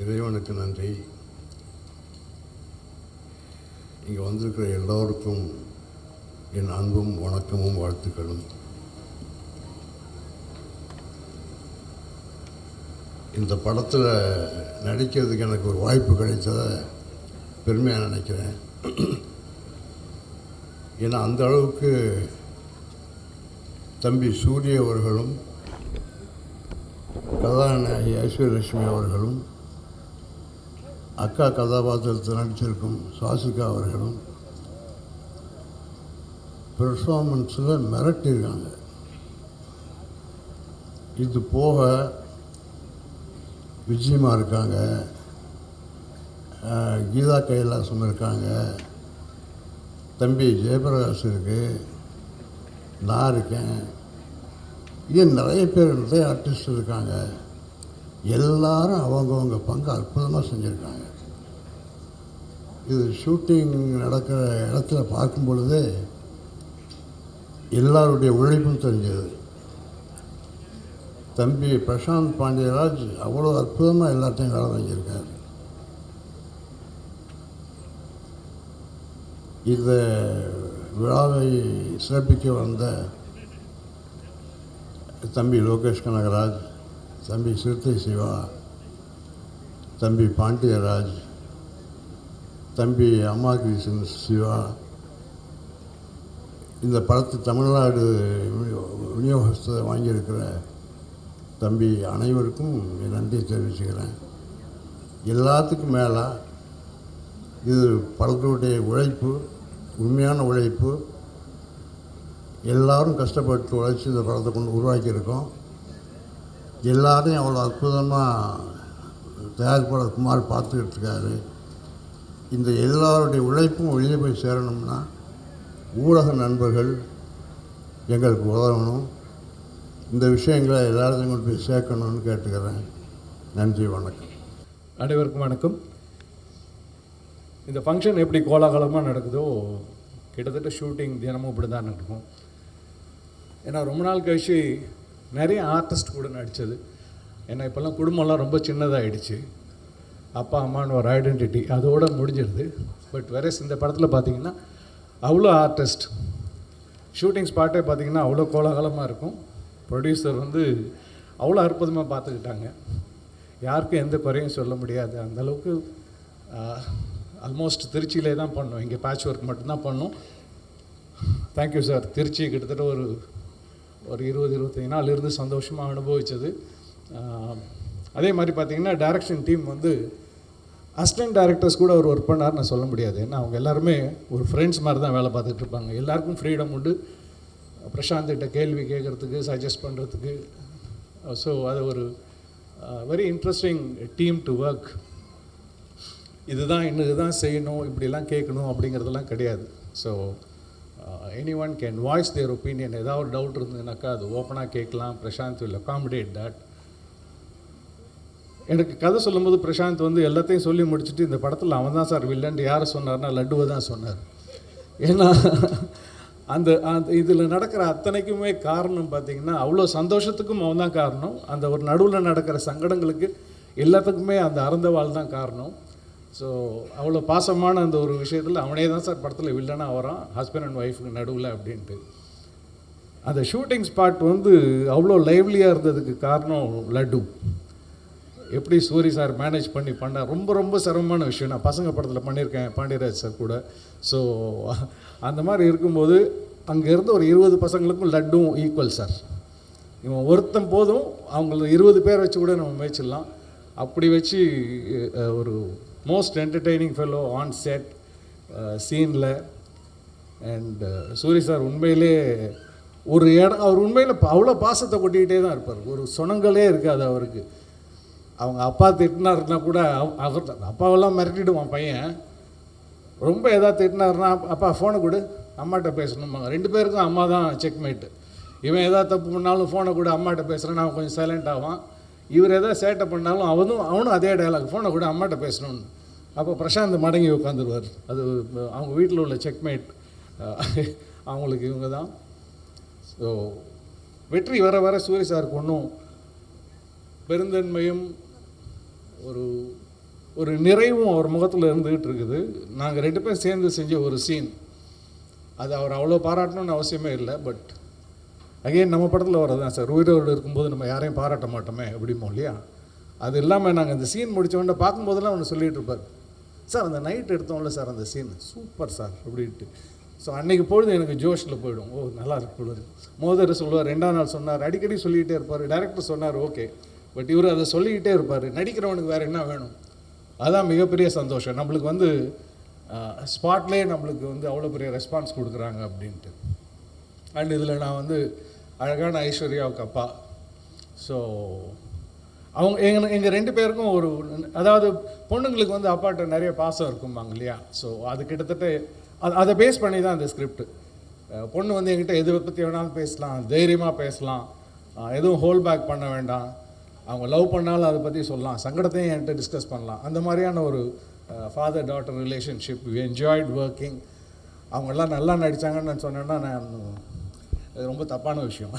இறைவனுக்கு நன்றி. இங்கே வந்திருக்கிற எல்லோருக்கும் என் அன்பும் வணக்கமும் வாழ்த்துக்களும். இந்த படத்தில் நடிக்கிறதுக்கு எனக்கு ஒரு வாய்ப்பு கிடைத்ததை பெருமையாக நினைக்கிறேன். ஏன்னா அந்த அளவுக்கு தம்பி சூரிய அவர்களும் கதாநாயகி ஐஸ்வர்யலட்சுமி அவர்களும் அக்கா கதாபாத்திரத்தில் நடிச்சிருக்கும் சுவாசிகா அவர்களும் பெர்ஃபார்மன்ஸில் மிரட்டியிருக்காங்க. இது போக விஜயமா இருக்காங்க. கீதா கைலாசம் இருக்காங்க தம்பி ஜெயபிரகாஷ் இருக்கு. நான் இருக்கேன். ஏன் நிறைய பேர் நிறைய ஆர்டிஸ்ட் இருக்காங்க. எல்லாரும் அவங்கவுங்க பங்கு அற்புதமாக செஞ்சுருக்காங்க. இது ஷூட்டிங் நடக்கிற இடத்துல பார்க்கும் பொழுதே எல்லாருடைய உழைப்பும் தெரிஞ்சது. தம்பி பிரசாந்த் பாண்டியராஜ் அவ்வளோ அற்புதமாக எல்லாத்தையும் வேலை செஞ்சுருக்கார் இந்த விழாவை சிறப்பிக்க வந்த தம்பி லோகேஷ் கனகராஜ் தம்பி சிறுத்தை சிவா தம்பி பாண்டியராஜ் தம்பி அம்மா கிருஷ்ணன் சிவா இந்த படத்தை தமிழ்நாடு விநியோகஸ்தை வாங்கியிருக்கிற தம்பி அனைவருக்கும் என் நன்றியை தெரிவிச்சுக்கிறேன். எல்லாத்துக்கும் மேலே இது படத்துடைய உழைப்பு உண்மையான உழைப்பு. எல்லாரும் கஷ்டப்பட்டு உழைச்சி இந்த படத்தை கொண்டு உருவாக்கியிருக்கோம். எல்லாரையும் அவ்வளோ அற்புதமாக தயாரிப்பாளர் குமார் பார்த்துக்கிட்டு இருக்காரு. இந்த எல்லாருடைய உழைப்பும் வெளியே போய் சேரணும்னா ஊடக நண்பர்கள் எங்களுக்கு உதவணும். இந்த விஷயங்களை எல்லாத்தையும் கொண்டு போய் சேர்க்கணும்னு கேட்டுக்கிறேன். நன்றி வணக்கம். அனைவருக்கும் வணக்கம். இந்த ஃபங்க்ஷன் எப்படி கோலாகலமாக நடக்குதோ கிட்டத்தட்ட ஷூட்டிங் தினமும் இப்படி தான் நடக்கும். ஏன்னா ரொம்ப நாள் கழிச்சு நிறைய ஆர்டிஸ்ட் கூட நடித்தது ஏன்னா இப்போல்லாம் குடும்பம்லாம் ரொம்ப சின்னதாகிடுச்சு அப்பா அம்மான்னு ஒரு ஐடென்டிட்டி அதோடு முடிஞ்சிடுது பட் வெரஸ் இந்த படத்தில் பார்த்தீங்கன்னா அவ்வளோ ஆர்டிஸ்ட் ஷூட்டிங் ஸ்பாட்டே பார்த்தீங்கன்னா அவ்வளோ கோலாகலமாக இருக்கும். ப்ரொடியூசர் வந்து அவ்வளோ அற்புதமாக பார்த்துக்கிட்டாங்க யாருக்கும் எந்த குறையும் சொல்ல முடியாது. அந்த அளவுக்கு ஆல்மோஸ்ட் திருச்சியிலே தான் பண்ணோம். இங்கே பேட்ச் ஒர்க் மட்டும்தான் பண்ணோம். தேங்க்யூ சார் திருச்சி கிட்டத்தட்ட ஒரு ஒரு இருபது இருபத்தஞ்சி நாள் இருந்து சந்தோஷமாக அனுபவித்தது அதே மாதிரி பார்த்தீங்கன்னா டைரக்ஷன் டீம் வந்து அசிஸ்டன்ட் டேரக்டர்ஸ் கூட அவர் ஒர்க் பண்ணார் நான் சொல்ல முடியாது. ஏன்னா அவங்க எல்லாருமே ஒரு ஃப்ரெண்ட்ஸ் மாதிரி தான் வேலை பார்த்துட்டு இருப்பாங்க. எல்லாருக்கும் ஃப்ரீடம் உண்டு. பிரசாந்த்கிட்ட கேள்வி கேட்குறதுக்கு சஜஸ்ட் பண்ணுறதுக்கு ஸோ அது ஒரு very interesting team to work இதுதான் இன்னும் இதுதான் செய்யணும் இப்படிலாம் கேட்கணும் அப்படிங்கிறதெல்லாம் கிடையாது. So anyone can voice their opinion ஏதாவது ஒரு டவுட் இருந்ததுனாக்கா அது ஓப்பனாக கேட்கலாம். பிரசாந்த் வில் அகாமடேட் தட் எனக்கு கதை சொல்லும்போது பிரசாந்த் வந்து எல்லாத்தையும் சொல்லி முடிச்சுட்டு இந்த படத்தில் அவன் தான் சார் வில்லன்ட்டு யாரை சொன்னார்னா லட்டுவை தான் சொன்னார். ஏன்னா அந்த அந்த இதில் நடக்கிற அத்தனைக்குமே காரணம் பார்த்தீங்கன்னா அவ்வளோ சந்தோஷத்துக்கும் அவன் தான் காரணம். அந்த ஒரு நடுவில் நடக்கிற சங்கடங்களுக்கு எல்லாத்துக்குமே அந்த அறந்தவாள் தான் காரணம். ஸோ அவ்வளோ பாசமான அந்த ஒரு விஷயத்தில் அவனே தான் சார் படத்தில் வில்லனாக வரான் ஹஸ்பண்ட் அண்ட் ஒய்ஃபுக்கு நடுவில் அப்படின்ட்டு. அந்த ஷூட்டிங் ஸ்பாட் வந்து அவ்வளோ லைவ்லியாக இருந்ததுக்கு காரணம் லட்டு. எப்படி சூரி சார் மேனேஜ் பண்ணி பண்ண ரொம்ப ரொம்ப சிரமமான விஷயம். நான் பசங்க படத்தில் பண்ணியிருக்கேன் பாண்டியராஜ் சார் கூட. ஸோ அந்த மாதிரி இருக்கும்போது அங்கே இருந்த ஒரு இருபது பசங்களுக்கும் லட்டும் ஈக்குவல் சார் இவன் ஒருத்தன் போதும் அவங்கள இருபது பேர் வச்சு கூட நம்ம மேய்ச்சிடலாம். அப்படி வச்சு ஒரு most entertaining fellow on set சீனில் அண்ட் சூரி சார் உண்மையிலே ஒரு இடம் அவர் உண்மையில் அவ்வளோ பாசத்தை கொட்டிக்கிட்டே தான் இருப்பார். ஒரு சுணங்களே இருக்காது அவருக்கு. அவங்க அப்பா திட்டினாருன்னா கூட அவர் அப்பாவெல்லாம் மிரட்டிடுவான் பையன். ரொம்ப எதாவது திட்டினாருன்னா அப்பா ஃபோனை கொடு. அம்மாட்ட பேசணும்பாங்க. ரெண்டு பேருக்கும் அம்மா தான் செக்மேட்டு இவன் எதாவது தப்பு பண்ணாலும் ஃபோனை கூட அம்மாட்ட பேசுகிறேன்னா அவன் கொஞ்சம் சைலண்ட் ஆவான். இவர் எதாவது சேட்டை பண்ணாலும் அவனும் அவனும் அதே டயலாக் ஃபோனை கூட அம்மாட்ட பேசணும்னு. அப்போ பிரசாந்த் மடங்கி உட்காந்துருவார் அது அவங்க வீட்டில் உள்ள செக்மேட் அவங்களுக்கு இவங்க தான். ஸோ வெற்றி வர வர சூரிய சாருக்கு ஒன்றும் பெருந்தன்மையும் ஒரு ஒரு நிறைவும் அவர் முகத்தில் இருந்துகிட்டு இருக்குது. நாங்கள் ரெண்டு பேரும் சேர்ந்து செஞ்ச ஒரு சீன் அது அவர் அவ்வளோ பாராட்டணும்னு அவசியமே இல்லை பட் அகைன் நம்ம படத்தில் வரதான் சார். உயிரோடு இருக்கும்போது நம்ம யாரையும் பாராட்ட மாட்டோமே அப்படிமோ இல்லையா? அது இல்லாமல் நாங்கள் அந்த சீன் முடித்தவொன்னே பார்க்கும்போதெல்லாம் ஒன்று சொல்லிட்டு இருப்பார். சார் அந்த நைட் எடுத்தோம்ல சார் அந்த சீன் சூப்பர் சார் அப்படின்ட்டு. ஸோ அன்றைக்கி பொழுது எனக்கு ஜோஷில் போயிடும். ஓ நல்லா இருக்கு பொழுது மோதர் சொல்லுவார். ரெண்டாம் நாள் சொன்னார். அடிக்கடி சொல்லிக்கிட்டே இருப்பார். டேரக்டர் சொன்னார் ஓகே. பட் இவர் அதை சொல்லிக்கிட்டே இருப்பார். நடிக்கிறவனுக்கு வேறு என்ன வேணும்? அதுதான் மிகப்பெரிய சந்தோஷம். நம்மளுக்கு வந்து ஸ்பாட்லேயே நம்மளுக்கு வந்து அவ்வளோ பெரிய ரெஸ்பான்ஸ் கொடுக்குறாங்க அப்படின்ட்டு. அண்ட் இதில் நான் வந்து அழகான ஐஸ்வர்யாவுக்கு அப்பா. ஸோ அவங்க எங்க எங்கள் ரெண்டு பேருக்கும் ஒரு அதாவது பொண்ணுங்களுக்கு வந்து அப்பாட்ட நிறைய பாசம் இருக்கும்பாங்க இல்லையா? ஸோ அது கிட்டத்தட்ட அது அதை பேஸ் பண்ணி தான் அந்த ஸ்கிரிப்ட் பொண்ணு வந்து என்கிட்ட எது பற்றி வேணாலும் பேசலாம் தைரியமாக பேசலாம். எதுவும் ஹோல் பேக் பண்ண வேண்டாம். அவங்க லவ் பண்ணாலும் அதை பற்றி சொல்லலாம். சங்கடத்தையும் என்கிட்ட டிஸ்கஸ் பண்ணலாம். அந்த மாதிரியான ஒரு father daughter relationship enjoyed working அவங்கெல்லாம் நல்லா நடித்தாங்கன்னு நான் சொன்னேன்னா நான் அது ரொம்ப தப்பான விஷயம்.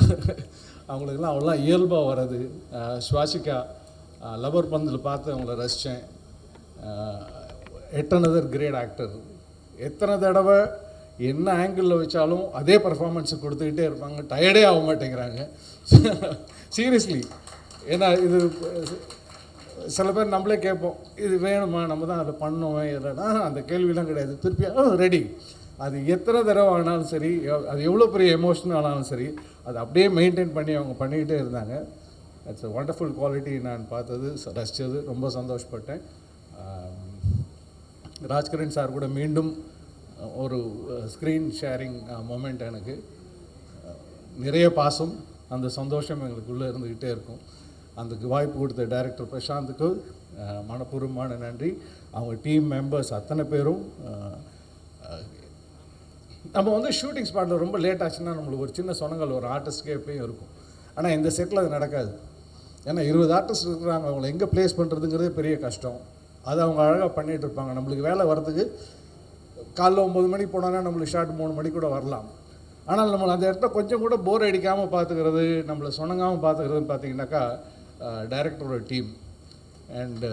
அவங்களுக்கெல்லாம் அவ்வளோ இயல்பாக வர்றது. அஹ் சுவாசிகா லவர் பந்தில் பார்த்து அவங்கள ரசித்தேன் எட்டனதர் கிரேட் ஆக்டர் எத்தனை தடவை என்ன ஆங்கிளில் வச்சாலும் அதே பர்ஃபார்மன்ஸை கொடுத்துக்கிட்டே இருப்பாங்க. டயர்டே ஆக மாட்டேங்கிறாங்க. சீரியஸ்லி ஏன்னா இது சில பேர் நம்மளே கேட்போம் இது வேணுமா? நம்ம தான் அதை பண்ணோம் இல்லைன்னா அந்த கேள்விலாம் கிடையாது. திருப்பி ரெடி அது எத்தனை தடவை ஆனாலும் சரி அது எவ்வளோ பெரிய எமோஷன் ஆனாலும் சரி அதை அப்படியே மெயின்டைன் பண்ணி அவங்க பண்ணிக்கிட்டே இருந்தாங்க. இட்ஸ் அ ஒண்டர்ஃபுல் குவாலிட்டி நான் பார்த்தது ரசித்தது ரசிச்சது ரொம்ப சந்தோஷப்பட்டேன். ஆம், ராஜ்கரன் சார் கூட மீண்டும் ஒரு ஸ்க்ரீன் ஷேரிங் மொமெண்ட் எனக்கு. நிறைய பாசம் அந்த சந்தோஷம் எங்களுக்குள்ளே இருந்துக்கிட்டே இருக்கும். அந்த வாய்ப்பு கொடுத்த டைரக்டர் பிரசாந்துக்கு மனப்பூர்வமான நன்றி. அவங்க டீம் மெம்பர்ஸ் அத்தனை பேரும் நம்ம வந்து ஷூட்டிங் ஸ்பாட்டில் ரொம்ப லேட் ஆச்சுன்னா நம்மளுக்கு ஒரு சின்ன சொனங்கள் ஒரு ஆர்டிஸ்ட்கே எப்பயும் இருக்கும். ஆனால் இந்த செட்டில் அது நடக்காது. ஏன்னா இருபது ஆர்டிஸ்ட் இருக்கிறாங்க அவங்கள எங்கே ப்ளேஸ் பண்ணுறதுங்கிறதே பெரிய கஷ்டம். அது அவங்க அழகாக பண்ணிகிட்டு இருப்பாங்க. நம்மளுக்கு வேலை வரதுக்கு காலைல ஒம்பது மணிக்கு போனோன்னா நம்மளுக்கு ஷார்ட் மூணு மணி கூட வரலாம். ஆனால் நம்மளை அந்த இடத்த கொஞ்சம் கூட போர் அடிக்காமல் பார்த்துக்கிறது நம்மளை சொனங்காமல் பார்த்துக்கிறதுன்னு பார்த்தீங்கன்னாக்கா டைரக்டரோட டீம் அண்டு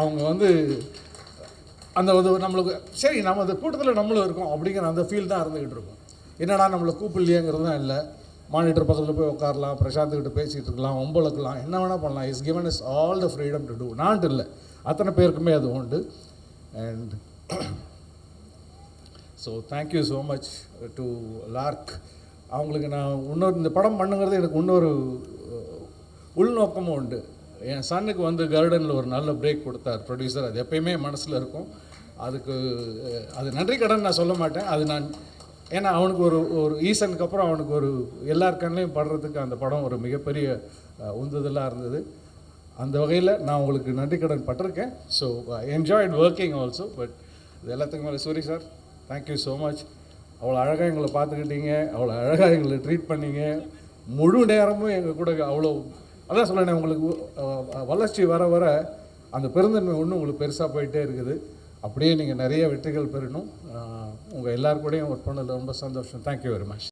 அவங்க வந்து அந்த ஒரு நம்மளுக்கு சரி நம்ம அந்த கூட்டத்தில் நம்மளும் இருக்கோம் அப்படிங்கிற அந்த ஃபீல் தான் இருந்துக்கிட்டு இருக்கும். என்னடா நம்மளை கூப்பிடலையேங்கிறது தான் இல்லை. மானிட்டர் பக்கத்தில் போய் உட்காரலாம் பிரசாந்த்கிட்ட பேசிகிட்டு இருக்கலாம் ஒம்பளக்கலாம் என்ன வேணால் பண்ணலாம். Is given is all the freedom to do நான்ட்டு இல்லை. அத்தனை பேருக்குமே அது உண்டு. And so thank you so much to Lark அவங்களுக்கு நான் இன்னொரு இந்த படம் பண்ணுங்கிறது எனக்கு இன்னொரு உள்நோக்கமும் உண்டு. என் சன்னுக்கு வந்து கார்டனில் ஒரு நல்ல பிரேக் கொடுத்தார் ப்ரொடியூசர் அது எப்பயுமே மனசில் இருக்கும். அதுக்கு அது நன்றி கடன் நான் சொல்ல மாட்டேன். அது நான் ஏன்னா அவனுக்கு ஒரு ஒரு ஈசனுக்கு அப்புறம் அவனுக்கு ஒரு எல்லார் கண்ணையும் படுறதுக்கு அந்த படம் ஒரு மிகப்பெரிய உந்துதலாக இருந்தது. அந்த வகையில் நான் உங்களுக்கு நன்றி கடன் பட்டிருக்கேன். So enjoyed working also but இது எல்லாத்துக்கும் மேலே Soori sir thank you so much அவ்வளோ அழகாக எங்களை பார்த்துக்கிட்டீங்க. அவ்வளோ அழகாக எங்களை ட்ரீட் பண்ணீங்க. முழு நேரமும் எங்கள் கூட அவ்வளோ அதான் சொல்லேன் உங்களுக்கு வளர்ச்சி வர வர அந்த பெருந்தன்மை ஒன்று உங்களுக்கு பெருசாக போயிட்டே இருக்குது. அப்படியே நீங்கள் நிறைய வெற்றிகள் பெறணும். உங்கள் எல்லார் கூடயும் ஒர்க் பண்ணதில் ரொம்ப சந்தோஷம். Thank you very much